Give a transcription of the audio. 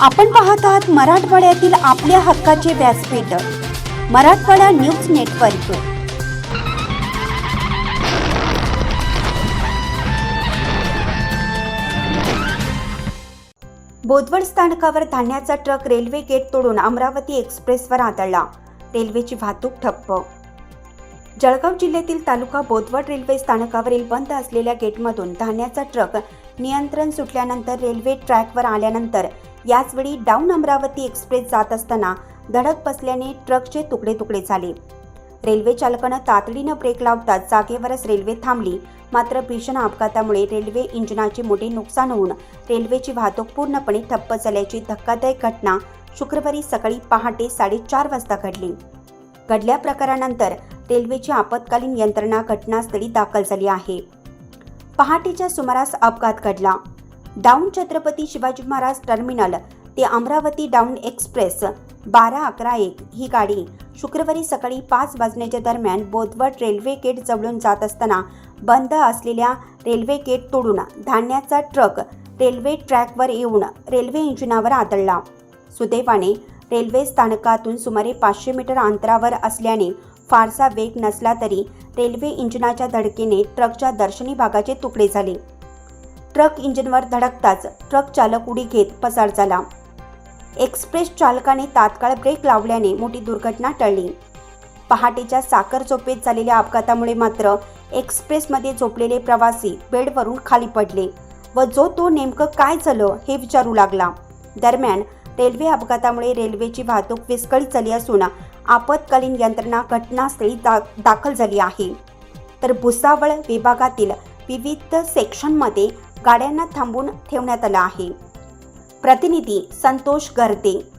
आपण पाहत आहात मराठवाड्यातील आपल्या हक्काचे व्यासपीठ मराठवाडा न्यूज नेटवर्क. बोदवड स्थानकावर धान्याचा ट्रक रेल्वे गेट तोडून अमरावती एक्सप्रेसवर आदळला. रेल्वेची वाहतूक ठप्प. जळगाव जिल्ह्यातील तालुका बोदवड रेल्वे स्थानकावरील बंद असलेल्या गेटमधून धान्याचा ट्रक नियंत्रण सुटल्यानंतर रेल्वे ट्रॅकवर आल्यानंतर याचवेळी डाऊन अमरावती एक्सप्रेस जात असताना धडक बसल्याने ट्रकचे तुकडे तुकडे झाले. रेल्वे चालकानं तातडीनं ब्रेक लावताच जागेवरच रेल्वे थांबली. मात्र भीषण अपघातामुळे रेल्वे इंजिनाचे मोठे नुकसान होऊन रेल्वेची वाहतूक पूर्णपणे ठप्प झाल्याची धक्कादायक घटना शुक्रवारी सकाळी पहाटे साडेचार वाजता घडली. घडल्या प्रकारानंतर रेल्वेची आपत्कालीन यंत्रणा घटनास्थळी दाखल झाली आहे. पहाटेच्या सुमारास अपघात घडला. डाऊन छत्रपती शिवाजी महाराज टर्मिनल ते अमरावती डाऊन एक्सप्रेस बारा अकरा एक ही गाडी शुक्रवारी सकाळी पाच वाजण्याच्या दरम्यान बोधवट रेल्वे गेट जवळून जात असताना बंद असलेल्या रेल्वे गेट तोडून धान्याचा ट्रक रेल्वे ट्रॅकवर येऊन रेल्वे इंजिनावर आदळला. सुदैवाने रेल्वे स्थानकातून सुमारे पाचशे मीटर अंतरावर असल्याने फारसा वेग नसला तरी रेल्वे इंजिनाच्या धडकेने ट्रकच्या दर्शनी भागाचे तुकडे झाले. ट्रक इंजिनवर धडकताच ट्रक चालक उडी घेत पसार झाला. एक्सप्रेस चालकाने तात्काळ ब्रेक लावल्याने मोठी दुर्घटना टळली. पहाटेच्या साखर झोपेत झालेल्या अपघातामुळे मात्र एक्सप्रेसमध्ये झोपलेले प्रवासी बेडवरून खाली पडले व जो तो नेमकं काय झालं हे विचारू लागला. दरम्यान रेल्वे अपघातामुळे रेल्वेची वाहतूक विस्कळीत झाली असून आपत्कालीन यंत्रणा घटनास्थळी दा दाखल झाली आहे. तर भुसावळ विभागातील विविध सेक्शनमध्ये गाड्यांना थांबून ठेवण्यात आलं आहे. प्रतिनिधी संतोष गर्दे